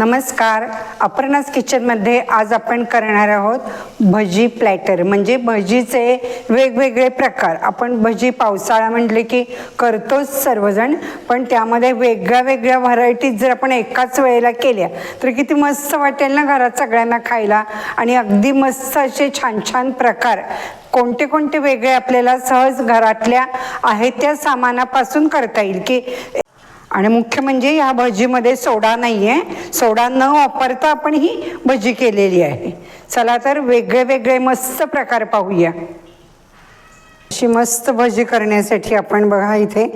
नमस्कार. अपर्णास किचनमध्ये आज आपण करणार आहोत भजी प्लॅटर म्हणजे भजीचे वेगवेगळे प्रकार. आपण भजी पावसाळा म्हटले की करतोच सर्वजण पण त्यामध्ये वेगळ्या वेगळ्या व्हरायटीज जर आपण एकाच वेळेला केल्या तर किती मस्त वाटेल ना घरात सगळ्यांना खायला. आणि अगदी मस्त असे छान छान प्रकार. कोणते कोणते वेगळे आपल्याला सहज घरातल्या आहेत त्या सामानापासून करता येईल की आणि मुख्य म्हणजे या भजीमध्ये सोडा नाही आहे सोडा न वापरता आपण ही भजी केलेली आहे. चला तर वेगळे वेगळे मस्त प्रकार पाहूया. अशी मस्त भजी करण्यासाठी आपण बघा इथे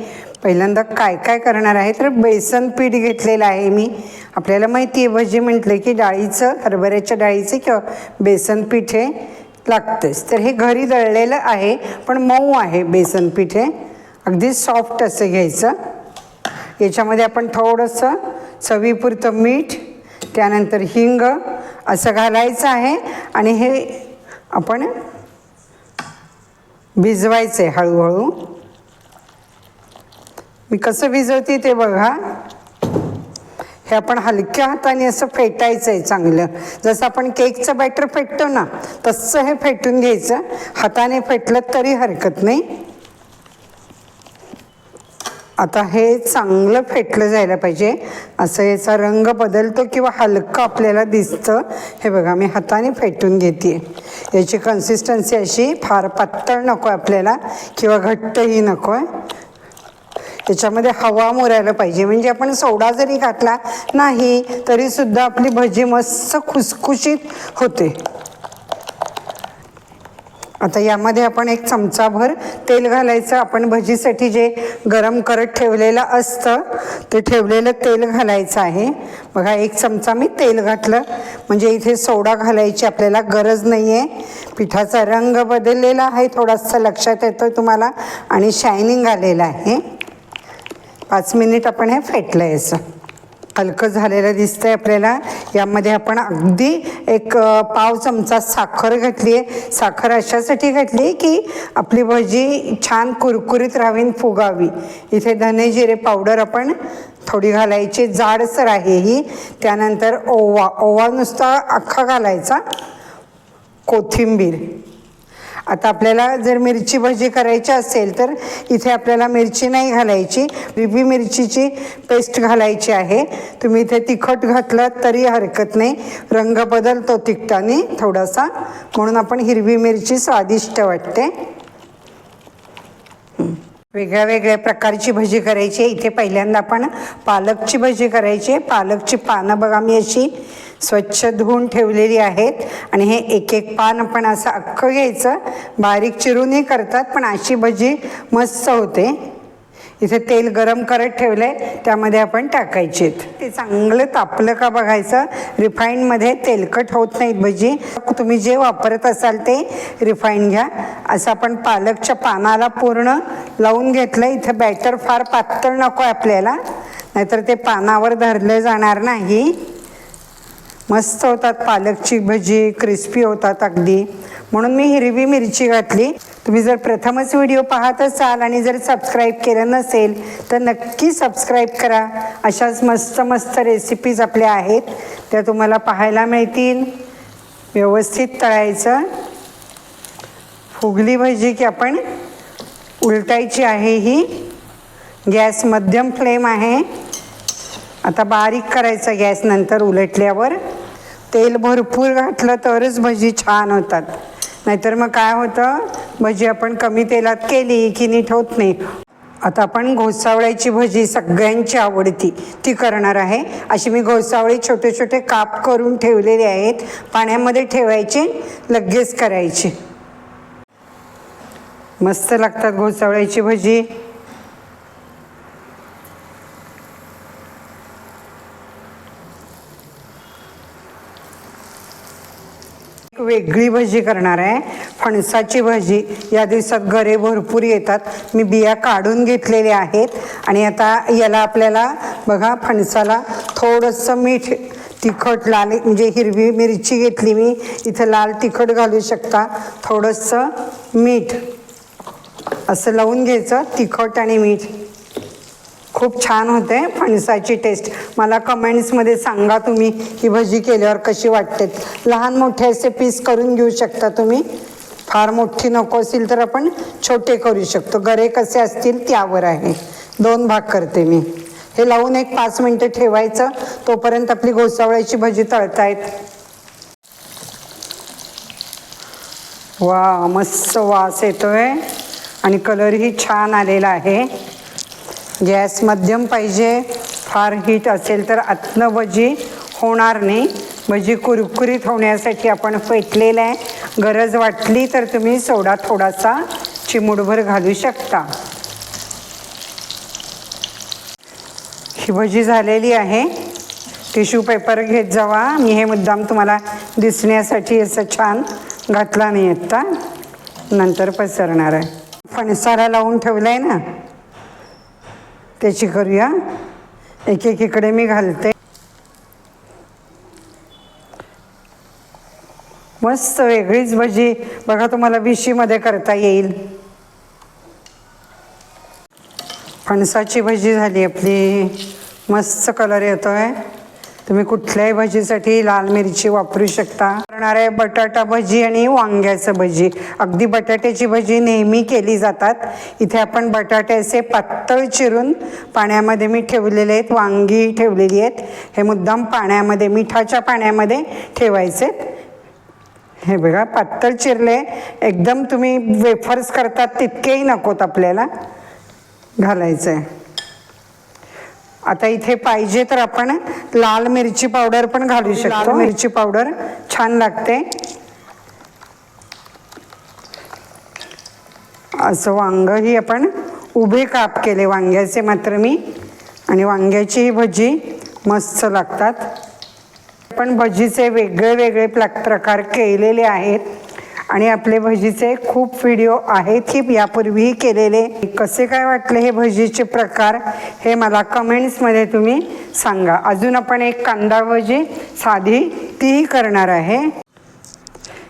पहिल्यांदा काय काय करणार आहे तर बेसन पीठ घेतलेलं आहे मी. आपल्याला माहिती आहे भजी म्हटलं की डाळीचं हरभऱ्याच्या डाळीचं किंवा बेसन पीठ हे लागतेच. तर हे घरी दळलेलं आहे पण मऊ आहे बेसन पीठ हे. अगदी सॉफ्ट असं घ्यायचं. याच्यामध्ये आपण थोडंसं चवीपुरतं मीठ त्यानंतर हिंग असं घालायचं आहे. आणि हे आपण भिजवायचं आहे हळूहळू. मी कसं भिजवते ते बघा. हे आपण हलक्या हाताने असं फेटायचं आहे चांगलं. जसं आपण केकचं बॅटर फेटतो ना तसं हे फेटून घ्यायचं. हाताने फेटलं तरी हरकत नाही. आता हे चांगलं फेटलं जायला पाहिजे. असं याचा रंग बदलतो किंवा हलकं आपल्याला दिसतं. हे बघा मी हाताने फेटून घेते याची कन्सिस्टन्सी अशी फार पातळ नको आहे आपल्याला किंवा घट्टही नको आहे त्याच्यामध्ये हवा मुरायला पाहिजे. म्हणजे आपण सोडा जरी घातला नाही तरीसुद्धा आपली भजी मस्त खुसखुशीत होते. आता यामध्ये आपण एक चमचाभर तेल घालायचं. आपण भजीसाठी जे गरम करत ठेवलेलं असतं ते ठेवलेलं तेल घालायचं आहे. बघा एक चमचा मी तेल घातलं. म्हणजे इथे सोडा घालायची आपल्याला गरज नाही आहे पिठाचा रंग बदललेला आहे थोडासा लक्षात येतो तुम्हाला. आणि शायनिंग आलेलं आहे. पाच मिनिट आपण हे फेटलं आहे असं हलकं झालेलं दिसतंय आपल्याला. यामध्ये आपण अगदी एक पाव चमचा साखर घातली आहे. साखर अशासाठी घातली की आपली भजी छान कुरकुरीत राहावी फुगावी. इथे धने जिरे पावडर आपण थोडी घालायची. जाडसर आहे ही. त्यानंतर ओवा. ओवा नुसता अख्खा घालायचा. कोथिंबीर. आता आपल्याला जर मिरची भजी करायची असेल तर इथे आपल्याला मिरची नाही घालायची. हिरवी मिरचीची पेस्ट घालायची आहे. तुम्ही इथे तिखट घातलं तरी हरकत नाही. रंग बदलतो तिखटाने थोडासा. म्हणून आपण हिरवी मिरची स्वादिष्ट वाटते. वेगळ्या वेगळ्या प्रकारची भजी करायची आहे. इथे पहिल्यांदा आपण पालकची भजी करायची आहे. पालकची पानं बघा मी अशी स्वच्छ धुवून ठेवलेली आहेत. आणि हे एक एक पान आपण असं अख्खं घ्यायचं. बारीक चिरूनही करतात पण अशी भजी मस्त होते. इथे तेल गरम करत ठेवलं आहे त्यामध्ये आपण टाकायचे ते चांगलं तापलं का बघायचं? रिफाईनमध्ये तेलकट होत नाहीत भजी. तुम्ही जे वापरत असाल ते रिफाईन घ्या. असं आपण पालकच्या पानाला पूर्ण लावून घेतलं इथं बॅटर फार पातळ नको आहे आपल्याला. नाहीतर ते पानावर धरलं जाणार नाही. मस्त होतात पालकची भजी क्रिस्पी होतात अगदी. म्हणून मी हिरवी मिरची घातली. तुम्ही जर प्रथमच व्हिडिओ पाहत असाल आणि जर सबस्क्राईब केलं नसेल तर नक्की सबस्क्राईब करा. अशाच मस्त मस्त रेसिपीज आपल्या आहेत. त्या तुम्हाला पाहायला मिळतील. व्यवस्थित तळायचं. फुगली भजी की आपण उलटायची आहे ही. गॅस मध्यम फ्लेम आहे. आता बारीक करायचा गॅस नंतर उलटल्यावर. तेल भरपूर घातलं तरच भजी छान होतात. नाहीतर मग काय होतं? भजी आपण कमी तेलात केली की नीट होत नाही. आता आपण घोसावळ्याची भजी सगळ्यांची आवडती. ती करणार आहे. अशी मी घोसावळी छोटे छोटे काप करून ठेवलेले आहेत. पाण्यामध्ये ठेवायचे लगेच करायचे. मस्त लागतात घोसावळ्याची भजी. वेगळी भजी करणार आहे. फणसाची भजी. या दिवसात गरे भरपूर येतात. मी बिया काढून घेतलेल्या आहेत. आणि आता याला आपल्याला बघा फणसाला थोडंसं मीठ तिखट लाल म्हणजे हिरवी मिरची घेतली मी. इथं लाल तिखट घालू शकता. थोडंसं मीठ. असं लावून घ्यायचं. तिखट आणि मीठ. खूप छान होते फणसाची टेस्ट मला कमेंट्समध्ये सांगा तुम्ही ही भजी केल्यावर कशी वाटते. लहान मोठे असे पीस करून घेऊ शकता तुम्ही. फार मोठी नको असेल तर आपण छोटे करू शकतो. गरे कसे असतील त्यावर आहे. दोन भाग करते मी. हे लावून एक पाच मिनटं ठेवायचं. तोपर्यंत आपली घोसावळ्याची भजी तळतायत. वा मस्त वास येतोय. आणि कलरही छान आलेला आहे. गॅस मध्यम पाहिजे. फार हीट असेल तर आतनं भजी होणार नाही. भजी कुरकुरीत होण्यासाठी आपण फेटलेलं आहे. गरज वाटली तर तुम्ही सोडा थोडासा. चिमुडभर घालू शकता. ही भजी झालेली आहे. टिश्यू पेपर घेत जावा. मी हे मुद्दाम तुम्हाला दिसण्यासाठी असं छान घातला नाही आत्ता. नंतर पसरणार आहे. फणसाला लावून ठेवलं आहे ना? त्याची करूया एक एक इकडे मी घालते. मस्त वेगळीच भजी. बघा तुम्हाला विशीमध्ये करता येईल. फणसाची भजी झाली आपली. मस्त कलर येतोय. तुम्ही कुठल्याही भजीसाठी लाल मिरची वापरू शकता. करणार आहे बटाटा भजी आणि वांग्याचं भजी. अगदी बटाट्याची भजी नेहमी केली जातात. इथे आपण बटाटे असे पातळ चिरून पाण्यामध्ये मी ठेवलेले आहेत. वांगी ठेवलेली आहेत. हे मुद्दाम पाण्यामध्ये मिठाच्या पाण्यामध्ये ठेवायचे. हे बघा पातळ चिरले. एकदम तुम्ही वेफर्स करतात तितकेही नकोत आपल्याला. घालायचं आहे आता इथे पाहिजे तर आपण लाल मिरची पावडर पण घालू शकतो लाल मिरची. पावडर छान लागते. असं वांगही आपण उभे काप केले. वांग्याचे मात्र मी. आणि वांग्याची ही भजी मस्त लागतात. पण भजीचे वेगळे वेगळे प्र प्रकार केलेले आहेत. आणि आपले भजीचे खूप व्हिडिओ आहेत की यापूर्वीही केलेले. कसे काय वाटले हे भजीचे प्रकार हे मला कमेंट्समध्ये तुम्ही सांगा. अजून आपण एक कांदा भजी साधी तीही करणार आहे.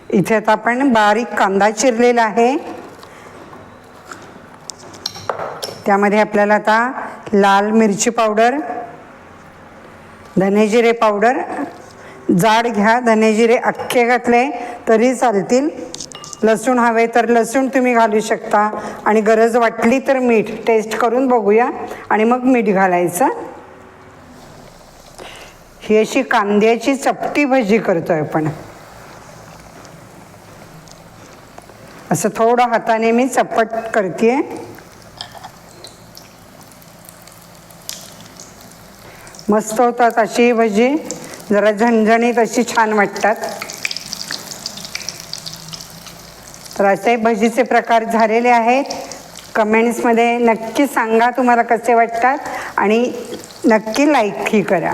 इथे आता आपण बारीक कांदा चिरलेला आहे. त्यामध्ये आपल्याला आता लाल मिरची पावडर धनेजिरे पावडर जाड घ्या धनेजिरे अख्खे घातले तरी चालतील. लसूण हवे तर लसूण तुम्ही घालू शकता. आणि गरज वाटली तर मीठ. टेस्ट करून बघूया. आणि मग मीठ घालायचं. ही अशी कांद्याची चपटी भजी करतो आहे आपण. असं थोडं हाताने मी चपट करते. मस्त होतात अशी भजी. जरा झणझणीत अशी छान वाटतात. तर असे भजीचे प्रकार झालेले आहेत. कमेंट्समध्ये नक्की सांगा तुम्हाला कसे वाटतात आणि नक्की लाईकही करा.